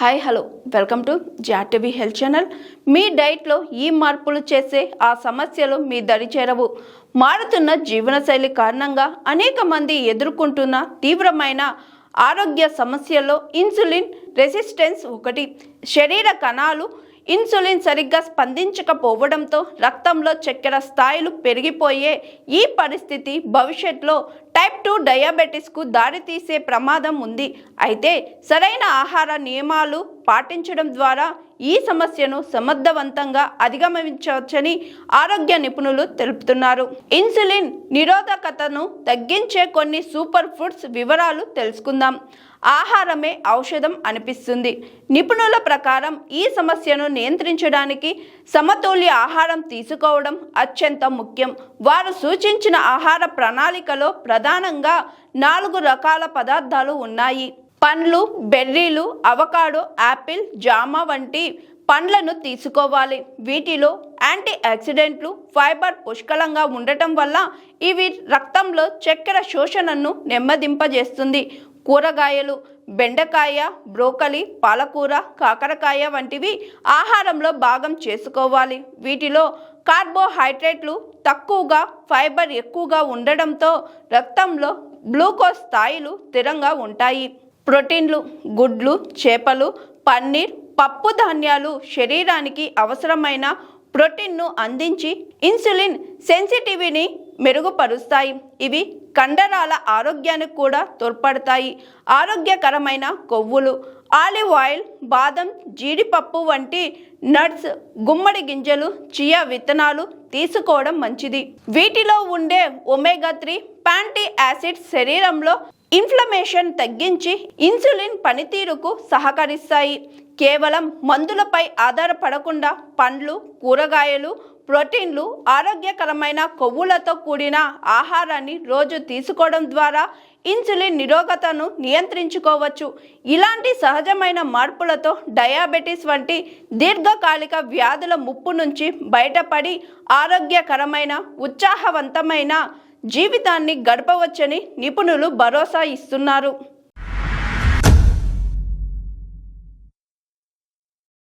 Hi hello. Welcome to జాటీవీ health channel. మీ డైట్లో ఈ మార్పులు చేసే ఆ సమస్యలు మీ దరి చేరవు. మారుతున్న జీవనశైలి కారణంగా అనేక మంది ఎదుర్కొంటున్న తీవ్రమైన ఆరోగ్య సమస్యల్లో ఇన్సులిన్ రెసిస్టెన్స్ ఒకటి. శరీర కణాలు ఇన్సులిన్ సరిగ్గా స్పందించకపోవడంతో రక్తంలో చక్కెర స్థాయిలు పెరిగిపోయే ఈ పరిస్థితి భవిష్యత్తులో టైప్ టూ డయాబెటీస్కు దారితీసే ప్రమాదం ఉంది. అయితే సరైన ఆహార నియమాలు పాటించడం ద్వారా ఈ సమస్యను సమర్థవంతంగా అధిగమించవచ్చని ఆరోగ్య నిపుణులు తెలుపుతున్నారు. ఇన్సులిన్ నిరోధకతను తగ్గించే కొన్ని సూపర్ ఫుడ్స్ వివరాలు తెలుసుకుందాం. ఆహారమే ఔషధం అనిపిస్తుంది. నిపుణుల ప్రకారం ఈ సమస్యను నియంత్రించడానికి సమతుల్య ఆహారం తీసుకోవడం అత్యంత ముఖ్యం. వారు సూచించిన ఆహార ప్రణాళికలో ప్రధానంగా నాలుగు రకాల పదార్థాలు ఉన్నాయి. పండ్లు బెర్రీలు అవకాడో యాపిల్ జామ వంటి పండ్లను తీసుకోవాలి. వీటిలో యాంటీ ఆక్సిడెంట్లు ఫైబర్ పుష్కలంగా ఉండటం వల్ల ఇవి రక్తంలో చక్కెర శోషణను నెమ్మదింపజేస్తుంది. కూరగాయలు బెండకాయ బ్రోకలి పాలకూర కాకరకాయ వంటివి ఆహారంలో భాగం చేసుకోవాలి. వీటిలో కార్బోహైడ్రేట్లు తక్కువగా ఫైబర్ ఎక్కువగా ఉండడంతో రక్తంలో గ్లూకోజ్ స్థాయిలు స్థిరంగా ఉంటాయి. ప్రోటీన్లు గుడ్లు చేపలు పన్నీర్ పప్పు ధాన్యాలు శరీరానికి అవసరమైన ప్రోటీన్ను అందించి ఇన్సులిన్ సెన్సిటివిని మెరుగుపరుస్తాయి. ఇవి కండరాల ఆరోగ్యానికి కూడా తోడ్పడతాయి. ఆరోగ్యకరమైన కొవ్వులు ఆలివ్ ఆయిల్ బాదం జీడిపప్పు వంటి నట్స్ గుమ్మడి గింజలు చియా విత్తనాలు తీసుకోవడం మంచిది. వీటిలో ఉండే ఒమేగా త్రీ ఫ్యాంటీ యాసిడ్స్ శరీరంలో ఇన్ఫ్లమేషన్ తగ్గించి ఇన్సులిన్ పనితీరుకు సహకరిస్తాయి. కేవలం మందులపై ఆధారపడకుండా పండ్లు కూరగాయలు ప్రోటీన్లు ఆరోగ్యకరమైన కొవ్వులతో కూడిన ఆహారాన్ని రోజు తీసుకోవడం ద్వారా ఇన్సులిన్ నిరోగతను నియంత్రించుకోవచ్చు. ఇలాంటి సహజమైన మార్పులతో డయాబెటీస్ వంటి దీర్ఘకాలిక వ్యాధుల ముప్పు నుంచి బయటపడి ఆరోగ్యకరమైన ఉత్సాహవంతమైన జీవితాన్ని గడపవచ్చని నిపుణులు భరోసా ఇస్తున్నారు.